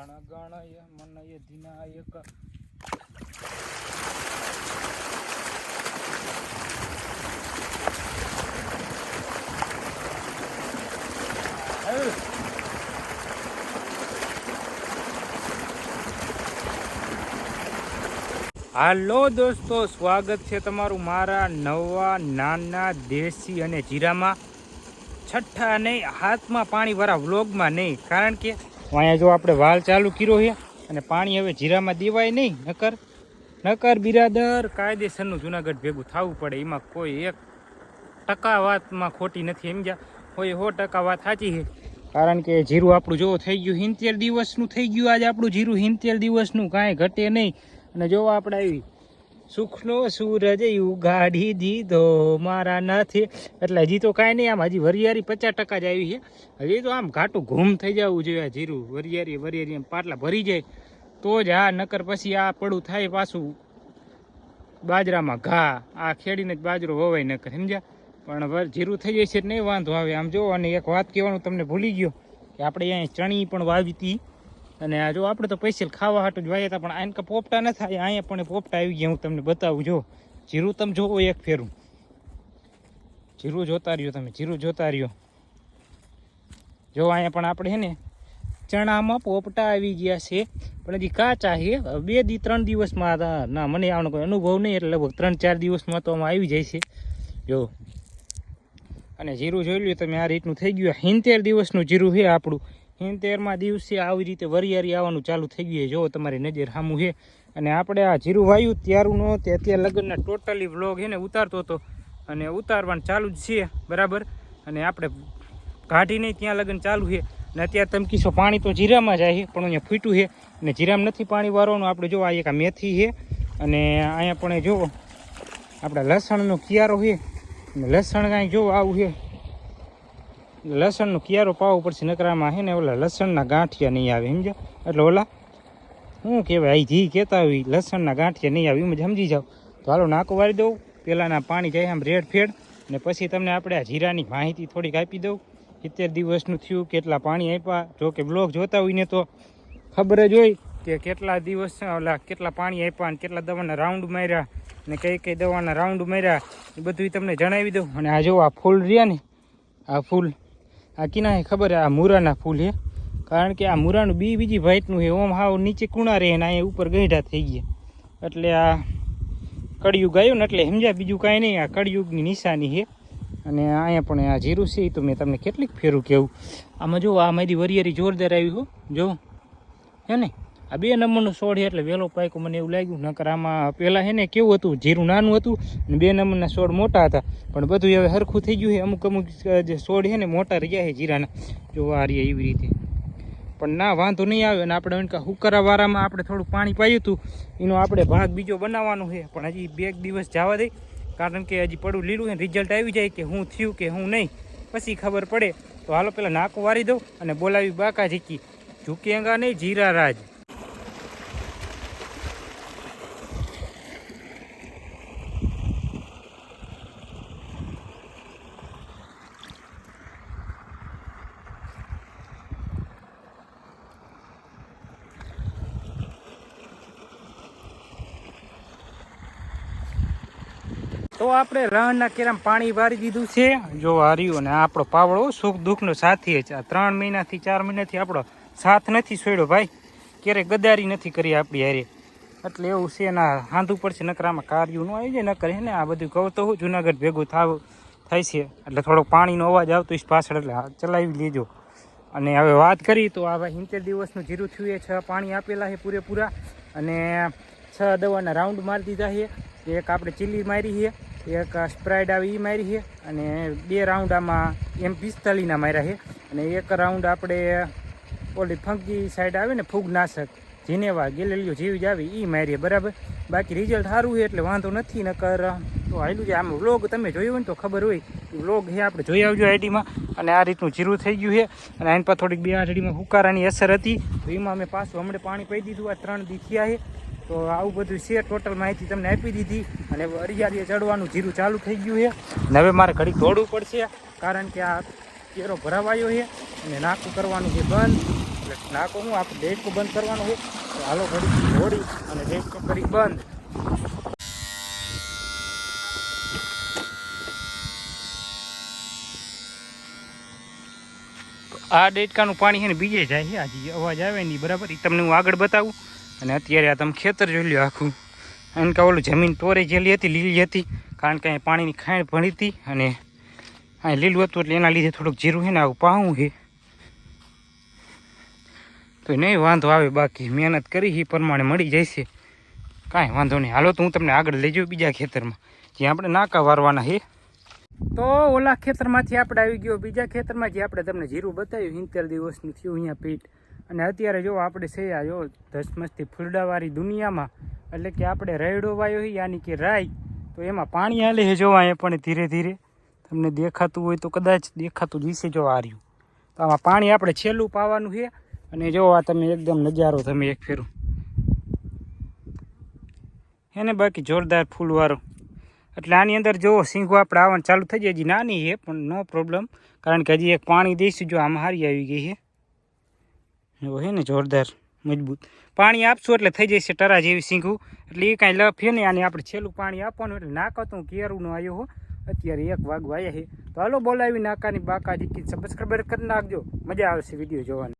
ગણ ગણય મનય ધીનાયક. હાલો દોસ્તો, સ્વાગત છે તમારું મારા નવા નાના દેશી અને જીરામાં. છઠ્ઠા નહીં, હાથમાં પાણીવાળા વ્લોગમાં નહીં, કારણ કે અહીંયા જો આપણે વાલ ચાલુ કર્યો છે અને પાણી હવે જીરામાં દેવાય નહીં, નકર નકર બિરાદર કાયદેસરનું જુનાગઢ ભેગું થવું પડે, એમાં કોઈ એક ટકા વાતમાં ખોટી નથી સમજ્યા હોય સો ટકા વાત સાચી છે. કારણ કે જીરું આપણું જો થઈ ગયું, હિંતેર દિવસનું થઈ ગયું, આજે આપણું જીરું હિંતેર દિવસનું કાંઈ ઘટે નહીં. અને જો આપણે આવી સુખનો સૂરજ ઉગાડી દીધો મારા નાથે. એટલે હજી તો કાંઈ નહીં, આમ હજી વરિયારી પચાસ ટકા જ આવી છે. હજી તો આમ ઘાટું ઘૂમ થઈ જવું જોઈએ, જીરું. વરિયારી વરિયારી એમ પાટલા ભરી જાય. તો જ આ, નકર પછી આ પડું થાય પાછું બાજરામાં ઘા. આ ખેડીને જ બાજરો વવાય નકર, સમજ્યા? પણ જીરું થઈ જાય છે નહીં વાંધો આવે. આમ જો અને એક વાત કહેવાનું તમને ભૂલી ગયો, કે આપણે અહીંયા ચણી પણ વાવી હતી. અને આ જો આપણે તો પૈસા ખાવા હાટું જ વાવ્યા હતા પણ આને પોપટા ન થાય અહીંયા પણ પોપટા આવી ગયા, હું તમને બતાવું. જો, જીરું તમે જોવો એક ફેરું. જીરું જોતા રહ્યો તમે, જીરું જોતા રહ્યો. જો, અહીંયા પણ આપણે હે ને, ચણામાં પોપટા આવી ગયા છે. પણ હજી કાચા છે. બે દી, ત્રણ દિવસમાં ના, મને આનો કોઈ અનુભવ નહીં, એટલે લગભગ ત્રણ, ચાર દિવસમાં તો આમાં આવી જાય છે. જો, અને જીરું જોઈ લ્યો તમે, આ રીતનું થઈ ગયું. હિંતેર દિવસનું જીરું છે આપણું. હિંતેરમાં દિવસે આવી રીતે વરિયારી આવવાનું ચાલુ થઈ ગયું છે. જો તમારી નજર સામું છે. અને આપણે આ જીરું વાયું, ત્યારું ન તે અત્યારે લગ્નના ટોટલી વ્લોગ એને ઉતારતો હતો. અને ઉતારવાનું ચાલુ જ છે, બરાબર? અને આપણે કાઢીને ત્યાં લગ્ન ચાલુ છે. અને અત્યારે તમે કીશો પાણી તો જીરામાં જાય પણ અહીંયા ફૂટ્યું છે. અને જીરામાં નથી પાણી વારવાનું. આપણે જો આ એક મેથી છે. અને અહીંયા પણ જુઓ આપણા લસણનો કિયારો છે. અને લસણ કાંઈ જો આવું છે. લસણનો કિયારો પાવો પડશે નકરામાં છે ને ઓલા લસણના ગાંઠિયા નહીં આવે, સમજો? એટલે ઓલા શું કહેવાય અહીં જી કહેતા હોય, લસણના ગાંઠિયા નહીં આવે, એમ જ સમજી જાઓ. તો હાલો નાકો વાળી દઉં પહેલાંના પાણી જાય આમ રેડ ફેડ, ને પછી તમને આપણે આ જીરાની માહિતી થોડીક આપી દઉં. સિત્તેર દિવસનું થયું, કેટલા પાણી આપ્યા જો કે બ્લોગ જોતા હોય ને તો ખબર જ હોય કે કેટલા દિવસ, ઓલા કેટલા પાણી આપ્યા અને કેટલા દવાના રાઉન્ડ માર્યા, ને કઈ કઈ દવાના રાઉન્ડ માર્યા, એ બધું તમને જણાવી દઉં. અને આ જો આ ફૂલ રહ્યા ને, આ ફૂલ આ કિના ખબર આ મૂરાના ફૂલ છે કારણ કે આ મૂરાનું બી બીજી ભાઈટનું છે ઓમ હાવ નીચે કુણા રહે ને અહીંયા ઉપર ગઈઢા થઈ ગયા. એટલે આ કળિયુગ આવ્યું ને એટલે સમજ્યા? બીજું કાંઈ નહીં. આ કળિયુગની નિશાની છે અને અહીંયા પણ આ જીરું છે. એ તો મેં તમને કેટલીક ફેરું કહેવું આમાં જો આ મારી વરિયારી જોરદાર આવી હો. જો. હે ને? આ બે નંબરનો છોડ છે એટલે વહેલો પાયકો મને એવું લાગ્યું. નકર આમાં પહેલાં છે ને કેવું હતું, જીરું નાનું હતું અને બે નંબરના છોડ મોટા હતા. પણ બધું હવે સરખું થઈ ગયું છે. અમુક અમુક જે છોડ છે ને મોટા રહ્યા છે જીરાના. જો આ એવી રીતે. પણ ના, વાંધો નહીં આવે અને આપણે એમ કે હુકરાવાળામાં આપણે થોડું પાણી પાયું હતું. એનો આપણે ભાગ બીજો બનાવવાનો છે. પણ હજી બે દિવસ જવા દઈ કારણ કે હજી પડું લીલું છે રિઝલ્ટ આવી જાય કે હું થયું કે હું નહીં. પછી ખબર પડે. તો હાલો પેલા નાકો વારી દઉં અને બોલાવી બાકા ઝીકી. અંગા નહીં, જીરા રાજ. તો આપણે રણના કેરામ પાણી વારી દીધું છે. જો હાર્યું અને આપણો પાવડો સુખ દુઃખનો સાથી છે. આ ત્રણ મહિનાથી, ચાર મહિનાથી આપણો સાથ નથી છોડ્યો ભાઈ. ક્યારેય ગદારી નથી કરી આપણી હારે. એટલે એવું છે ના હાંધું પડશે નકરામાં કાર્યું ન આવી જાય, નકર ને આ બધું કહું તો હું જુનાગઢ ભેગું થાવ થાય છે. એટલે થોડોક પાણીનો અવાજ આવતો હોય પાછળ, એટલે ચલાવી લેજો. અને હવે વાત કરી તો આ ભાઈ સિત્તેર દિવસનું જીરું થયું એ છ પાણી આપેલા છે પૂરેપૂરા. અને છ દવાના રાઉન્ડ મારી દીધા છે. એક આપણે ચીલી મારી છે. એક સ્પ્રાઇડ આવી એ મારી છે અને બે રાઉન્ડ આમાં એમ પિસ્તાલીના માર્યા છે. અને એક રાઉન્ડ આપણે ઓલી ફંકી સાઈડ આવે ને ફૂગનાશક, જીનેવા ગેલેલીઓ જેવી જ આવી એ મારીએ બરાબર? બાકી રિઝલ્ટ સારું છે એટલે વાંધો નથી, નકર, તો હાલું છે. આમ વ્લોગ તમે જોયું હોય ને તો ખબર હોય વ્લોગ છે, આપણે જોઈ આવજો આઈડીમાં અને આ રીતનું જીરું થઈ ગયું છે. અને આની પર થોડીક બે આઠડીમાં હુકારાની અસર હતી. તો એમાં અમે પાછું હમણાં પાણી પી દીધું, આ ત્રણ દી થયા છે. તો આવું બધું છે. ટોટલ માહિતી તમને આપી દીધી. અને અરિયાળીએ ચડવાનું જીરું ચાલુ થઈ ગયું છે. અને હવે મારે ઘડીક દોડવું પડશે. કારણ કે આ કેરો ભરાવાયો છે અને નાકું કરવાનું છે બંધ. એટલે નાકો હું આપણે ડેટકો બંધ કરવાનું હોય તો હાલો ઘડી દોડી અને ડેકો કરી બંધ. આ ડેટકાનું પાણી છે ને બીજે જાય છે. આજે અવાજ આવે નહીં. બરાબર? એ તમને હું આગળ બતાવું. અને અત્યારે આ તમે ખેતર જોઈ લ્યો આખું. એને કાં ઓલું જમીન તોરે જેલી હતી, લીલી હતી, કારણ કે અહીં પાણીની ખાણ ભણી હતી અને અહીં લીલું હતું એટલે એના લીધે થોડુંક જીરું છે ને આવું પાવું છે. તો નહીં વાંધો આવે બાકી, મહેનત કરી એ પ્રમાણે મળી જશે. કાંઈ વાંધો નહીં. હાલો તો હું તમને આગળ લઈ જાઉં બીજા ખેતરમાં, જ્યાં આપણે નાકા વારવાના છે. તો ઓલા ખેતરમાંથી આપણે આવી ગયો બીજા ખેતરમાં જે આપણે તમને જીરું બતાવ્યું સિત્તેર દિવસનું થયું અહીંયા પીઠ અને અત્યારે જો આપણે છે જો ધસમસથી ફૂલડાવાળી દુનિયામાં, એટલે કે આપણે રાયડો વાયો હોય યાની કે રાય, તો એમાં પાણી હાલે છે જોવા એ પણ ધીરે ધીરે. તમને દેખાતું હોય તો કદાચ દેખાતું દિશે જો આ તો આમાં પાણી આપણે છેલ્લું પાવાનું છે અને જો આ તમે એકદમ નજારો તમે એક ફેરું. એને બાકી જોરદાર ફૂલવાળો એટલે આની અંદર જો સિંગો આપણે આવવાનું ચાલુ થઈ જાય, હજી નાની છે પણ નો પ્રોબ્લેમ કારણ કે હજી એક પાણી દઈશું જો આમાં હારી આવી ગઈ છે એવો છે ને જોરદાર, મજબૂત. પાણી આપશું એટલે થઈ જશે ટરા જેવી સિંગું એટલે એ કાંઈ લફે નહીં આને આપણે છેલ્લું પાણી આપવાનું એટલે નાકતું કેરુંનો આવ્યો હો. અત્યારે એક વાગવા આવ્યા છે તો હાલો બોલાવી નાકાની બાકા જીકી સબસ્ક્રાઈબર કરી નાખજો. મજા આવશે વીડિયો જોવાની.